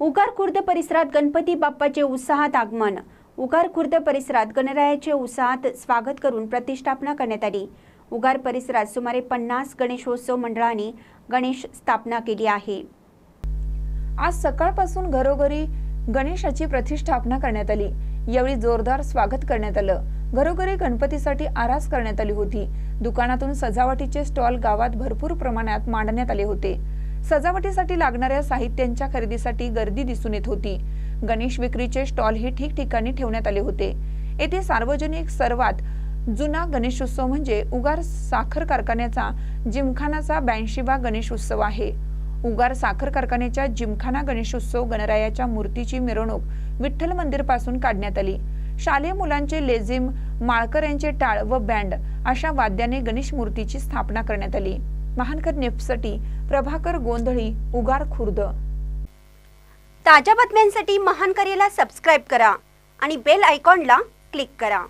उगार खुर्द परिसरात गणपती बाप्पाचे उत्साहात आगमन. उगार खुर्द परिसरात गणरायाचे उत्साहात स्वागत करून प्रतिष्ठापना करण्यात आली. उगार परिसरात सुमारे पन्नास गणेशोत्सव मंडळांनी गणेश स्थापना केली आहे. आज सकाळपासून घरोघरी गणेशाची प्रतिष्ठापना करण्यात आली. यावेळी जोरदार स्वागत करण्यात आलं. घरोघरी गणपतीसाठी आरास करण्यात आली होती. दुकानातून सजावटीचे स्टॉल गावात भरपूर प्रमाणात मांडण्यात आले होते. सजावटीसाठी लागणाऱ्या साहित्यांच्या खरेदीसाठी गर्दी दिसून येत होती. गणेश विक्रीचे स्टॉलही ठिकठिकाणी ठेवण्यात आले होते. येथे सार्वजनिक सर्वात जुना गणेशोत्सव म्हणजे उगार साखर कारखान्याचा जिमखानाचा ब्याऐंशीवा गणेशोत्सव आहे. उगार साखर कारखान्याच्या जिमखाना गणेशोत्सव गणरायाच्या मूर्तीची मिरवणूक विठ्ठल मंदिरपासून काढण्यात आली. शालेय मुलांचे लेझिम माळकर यांचे टाळ व बँड अशा वाद्याने गणेश मूर्तीची स्थापना करण्यात आली. महानकर नेपसाठी प्रभाकर गोंधळी उगार खुर्द. ताज्या बातम्यांसाठी महानकरेला सबस्क्राईब करा आणि बेल आयकॉनला क्लिक करा.